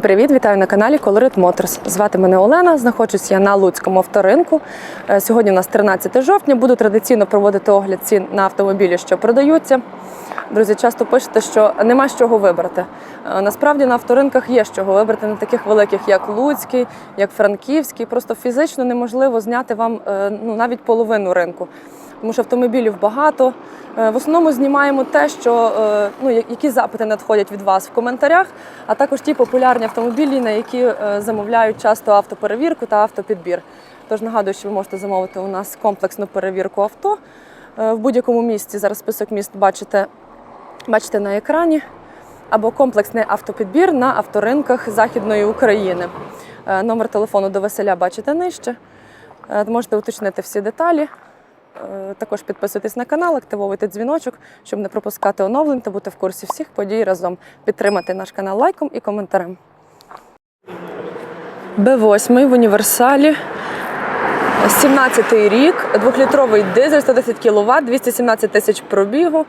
Привіт! Вітаю на каналі Colorit Motors. Звати мене Олена. Знаходжусь я на Луцькому авторинку. Е, Сьогодні у нас 13 жовтня. Буду традиційно проводити огляд цін на автомобілі, що продаються. Друзі, часто пишете, що нема з чого вибрати. Е, Насправді на авторинках є з чого вибрати на таких великих, як Луцький, як Франківський. Просто фізично неможливо зняти вам е, ну, навіть половину ринку тому що автомобілів багато. Е, В основному знімаємо те, що е, ну які запити надходять від вас в коментарях, а також ті популярні автомобілі, на які е, замовляють часто автоперевірку та автопідбір. Тож нагадую, що ви можете замовити у нас комплексну перевірку авто в будь-якому місці. Зараз список міст бачите, бачите на екрані. Або комплексний автопідбір на авторинках Західної України. Номер телефону до веселя бачите нижче. Можете уточнити всі деталі. Е, Також підписуйтесь на канал, активовуйте дзвіночок, щоб не пропускати оновлень та бути в курсі всіх подій разом. Підтримати наш канал лайком і коментарем. Б8 в універсалі. 17-й рік, двохлітровий дизель, 110 кВт, 217 тисяч пробігу.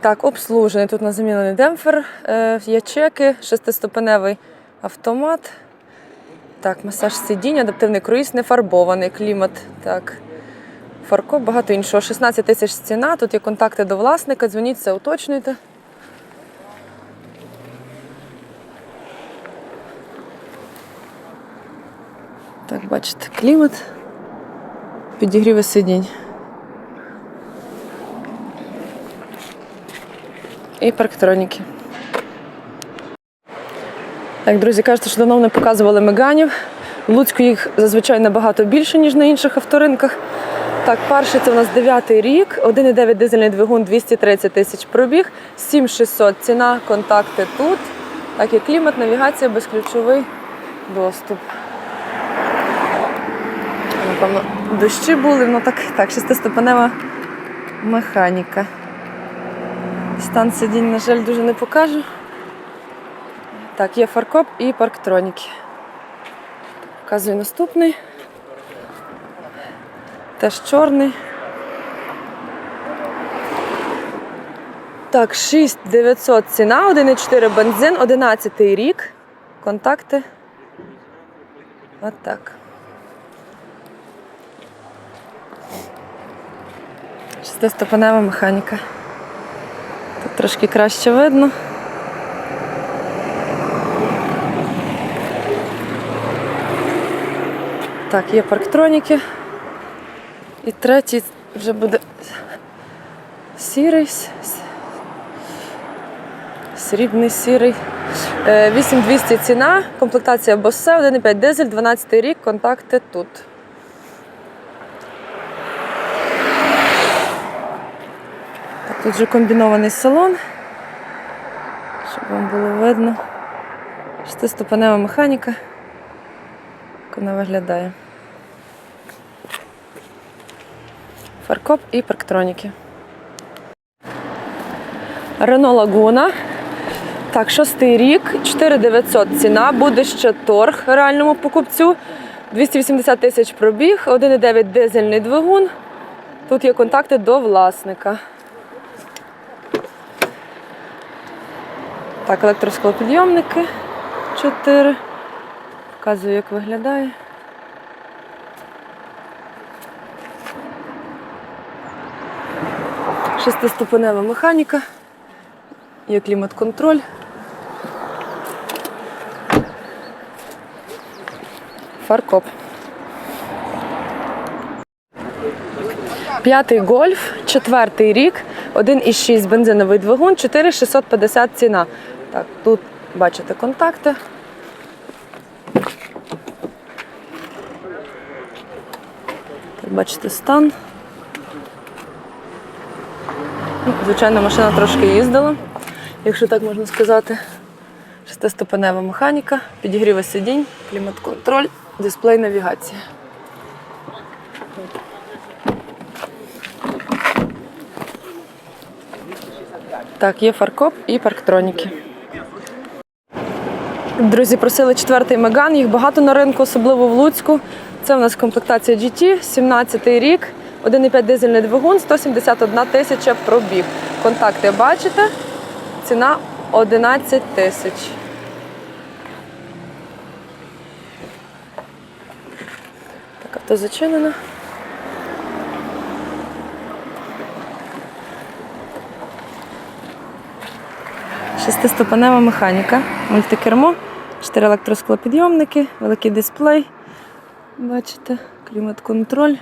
Так, обслужений. Тут на замінений демпфер, е, є чеки, шестиступеневий автомат. Так, масаж сидінь, адаптивний круїз, не фарбований, клімат. Так. Фаркоп, багато іншого. 16 тисяч ціна. Тут є контакти до власника. Дзвоніть, це уточнюйте. Так, бачите, клімат. Підігріви сидінь. І парктроніки. Так, друзі, кажете, що давно не показували меганів. В Луцьку їх зазвичай набагато більше, ніж на інших авторинках. Так, перший це у нас 9 рік, 1,9 дизельний двигун, 230 тисяч пробіг, 7600 ціна, контакти тут. Так, і клімат, навігація, безключовий доступ. Напевно, дощі були, ну так, так, шестиступенева механіка. Стан сидінь, на жаль, дуже не покажу. Так, є фаркоп і парктроніки. Показую наступний. Теж чорний. Так, 6900 ціна, 1,4 бензин, 11 рік. Контакти. От так. Шестиступенева механіка. Тут трошки краще видно. Так, є парктроніки. І третій вже буде сірий. Срібний сірий. Е, 8200 ціна, комплектація Bose, 1,5 дизель, 12 рік, контакти тут. Тут вже комбінований салон, щоб вам було видно. Шестиступенева механіка. Як вона виглядає. Фаркоп і парктроніки. Рено Лагуна. Так, шостий рік, 4900 ціна, буде ще торг реальному покупцю. 280 тисяч пробіг, 1,9 дизельний двигун. Тут є контакти до власника. Так, електросклопідйомники 4. Показую, як виглядає. Шестиступенева механіка. Є клімат-контроль. Фаркоп. П'ятий гольф, четвертий рік, 1,6 бензиновий двигун, 4650 ціна. Так, тут бачите контакти. Так, бачите стан. Ну, Звичайно, машина трошки їздила, якщо так можна сказати. Шестиступенева механіка, підігріва сидінь, клімат-контроль, дисплей навігація. Так, є фаркоп і парктроніки. Друзі, просили четвертий Меган, їх багато на ринку, особливо в Луцьку. Це у нас комплектація GT, 17-й рік, 1,5 дизельний двигун, 171 тисяча пробіг. Контакти бачите? Ціна 11 тисяч. Так, авто зачинено. Шестиступенева механіка, мультикермо, 4 електросклопідйомники, великий дисплей. Бачите, клімат-контроль.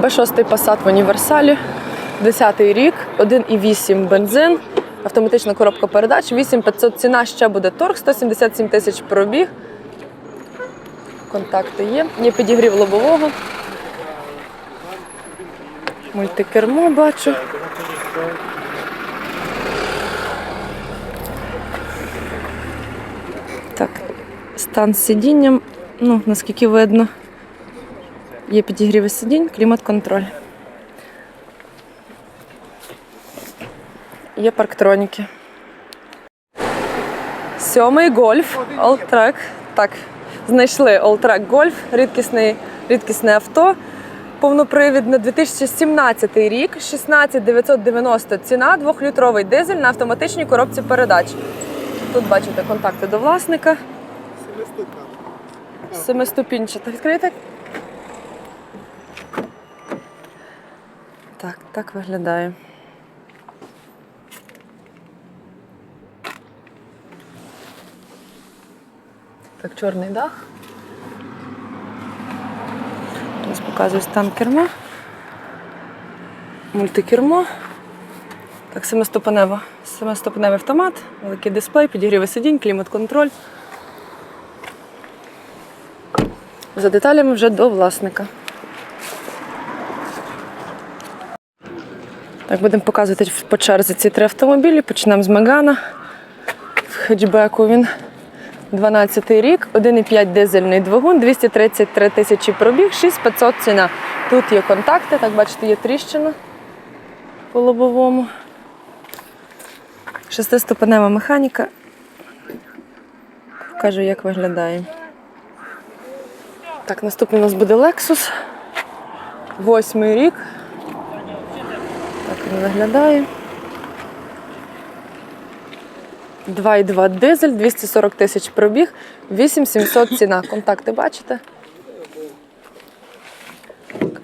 Б6 Passat в універсалі, 10-й рік, 1,8 бензин, автоматична коробка передач, 8500 ціна, ще буде торг, 177 тисяч пробіг. Контакти є. Є підігрів лобового. Мультикермо бачу. Так, стан з сидінням, ну, наскільки видно. Є підігріви сидінь, клімат-контроль. Є парктроніки. Сьомий гольф, Alltrack. Так, знайшли Golf, рідкісний, рідкісне авто. Повнопривідне 2017 рік, 16990 ціна, двохлітровий дизель на автоматичній коробці передач. Тут бачите контакти до власника. Семиступінчата. Відкрийте. Так, так виглядає. Так, чорний дах. Зараз показую стан керма. Мультикермо. Так, семиступенева. Семиступеневий автомат, великий дисплей, підігріви сидінь, клімат-контроль. За деталями вже до власника. Так, будемо показувати по черзі ці три автомобілі. Почнемо з Мегана. В хетчбеку він 12 рік, 1,5 дизельний двигун, 233 тисячі пробіг, 6500 ціна. Тут є контакти, так бачите, є тріщина по лобовому. Шестиступенева механіка. Покажу, як виглядає. Так, наступний у нас буде Lexus. Восьмий рік. Так він виглядає. 2,2 дизель, 240 тисяч пробіг, 8700 ціна. Контакти бачите?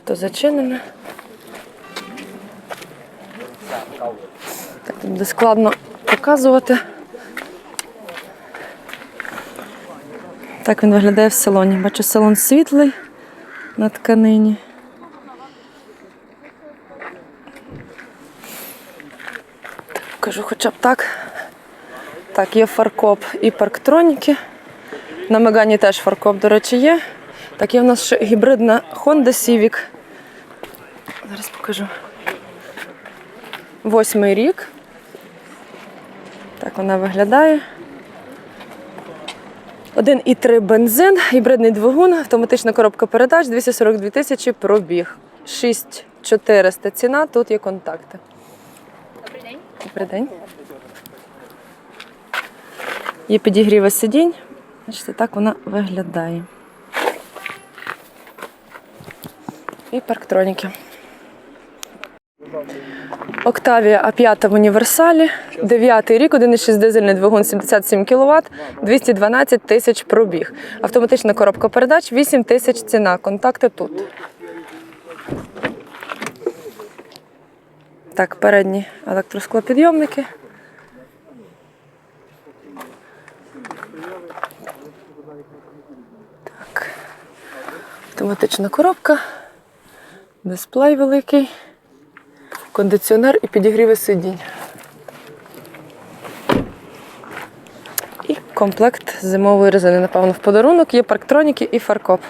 То зачинено. Так, тут буде складно показувати. Так він виглядає в салоні. Бачу, салон світлий на тканині. Кажу, хоча б так. Так, є фаркоп і парктроніки. На Мегані теж фаркоп, до речі, є. Так, є в нас ще гібридна Honda Civic. Зараз покажу. Восьмий рік. Так вона виглядає. 1,3 бензин, гібридний двигун, автоматична коробка передач, 242 тисячі пробіг. 6400 ціна, тут є контакти. Добрий день. Є підігріви сидінь. Бачите, так вона виглядає. І парктроніки. Октавія А5 в універсалі. 9 рік, 1,6 дизельний двигун 77 кВт, 212 тисяч пробіг. Автоматична коробка передач, 8 тисяч ціна. Контакти тут. Так, передні електросклопідйомники. Так. Автоматична коробка, дисплей великий, кондиціонер і підігріви сидінь. І комплект зимової резини, напевно, в подарунок. Є парктроніки і фаркоп.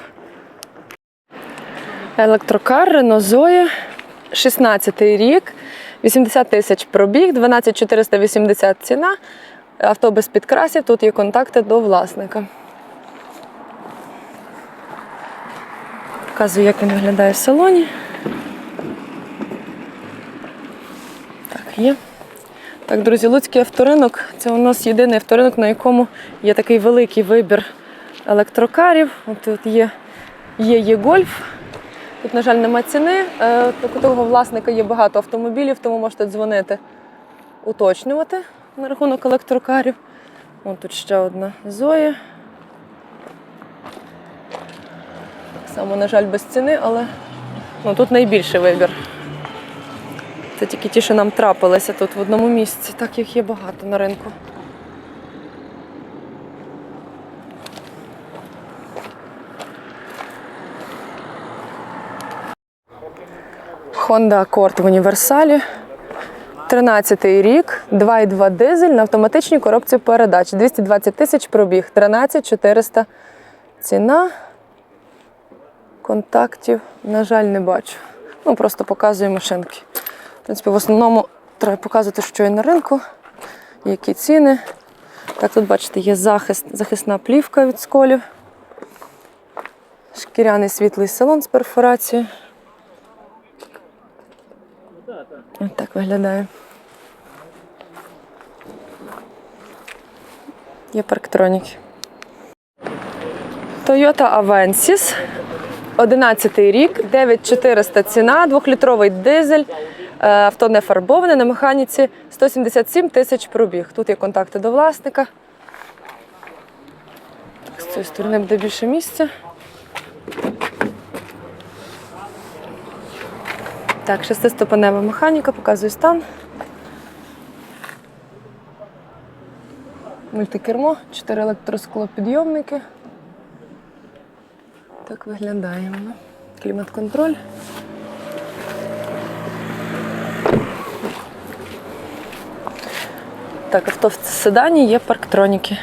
Електрокар Renault Zoe, 16 рік, 80 тисяч пробіг, 12 480 ціна. Авто без підкрасів, тут є контакти до власника. Показую, як він виглядає в салоні. Так, є. Так, друзі, Луцький авторинок це у нас єдиний авторинок, на якому є такий великий вибір електрокарів. От тут є, є, є гольф. Тут, на жаль, нема ціни. Е, У того власника є багато автомобілів, тому можете дзвонити, уточнювати на рахунок електрокарів. Вон тут ще одна Зоя. Так само, на жаль, без ціни, але ну, тут найбільший вибір. Це тільки ті, що нам трапилися тут в одному місці, так їх є багато на ринку. Honda Accord в універсалі. 13-й рік, 2,2 дизель на автоматичній коробці передач. 220 тисяч пробіг, 13 400 ціна. Контактів, на жаль, не бачу. Ну, просто показую машинки. В принципі, в основному треба показувати, що є на ринку, які ціни. Так, тут, бачите, є захист, захисна плівка від сколів. Шкіряний світлий салон з перфорацією. Ось так виглядає. Є парктроніки. Toyota Avensis. 11 рік, 9400 ціна, двохлітровий дизель, е, авто не фарбоване на механіці, 177 тисяч пробіг. Тут є контакти до власника. З цієї сторони буде більше місця. Так, шестиступенева механіка, показую стан. Мультикермо, 4 електросклопідйомники. Так виглядає воно. Клімат-контроль. Так, авто в седані є парктроніки.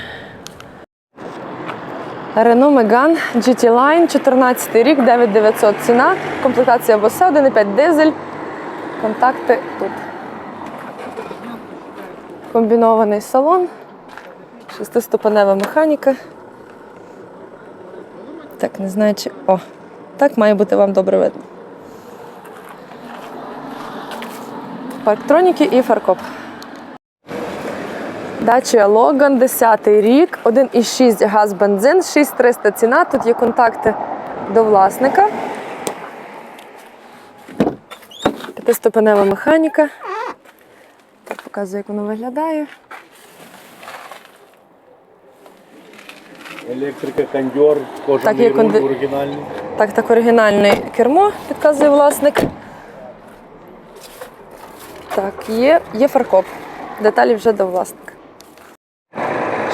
Renault Megane GT Line, 14 рік, 9900 ціна, комплектація босе, 1,5 дизель, контакти тут. Комбінований салон, шестиступенева механіка. Так, не знаю, чи. О, так має бути вам добре видно. Парктроніки і фаркоп. Dacia Logan, 10 рік, 1,6 газ бензин, 6300 ціна. Тут є контакти до власника. П'ятиступенева механіка. Так, показую, як воно виглядає. Електрика, кондьор, кожен Так, є конди- оригінальний. Так, так оригінальне кермо, підказує власник. Так, є, є фаркоп. Деталі вже до власника.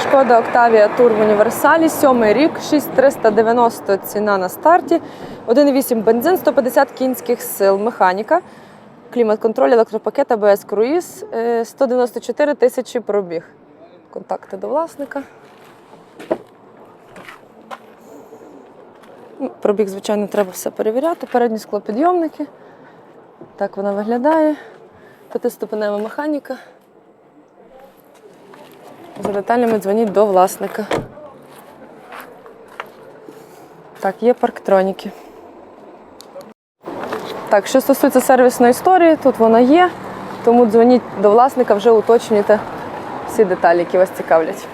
Шкода Octavia Tour в універсалі, сьомий рік, 6390 ціна на старті, 1,8 бензин, 150 кінських сил, механіка, клімат-контроль, електропакет, АБС круїз, е, 194 тисячі пробіг. Контакти до власника. Ну, Пробіг, звичайно, треба все перевіряти. Передні склопідйомники. Так вона виглядає. П'ятиступенева механіка. За деталями дзвоніть до власника. Так, є парктроніки. Так, що стосується сервісної історії, тут вона є. Тому дзвоніть до власника, вже уточнюйте всі деталі, які вас цікавлять.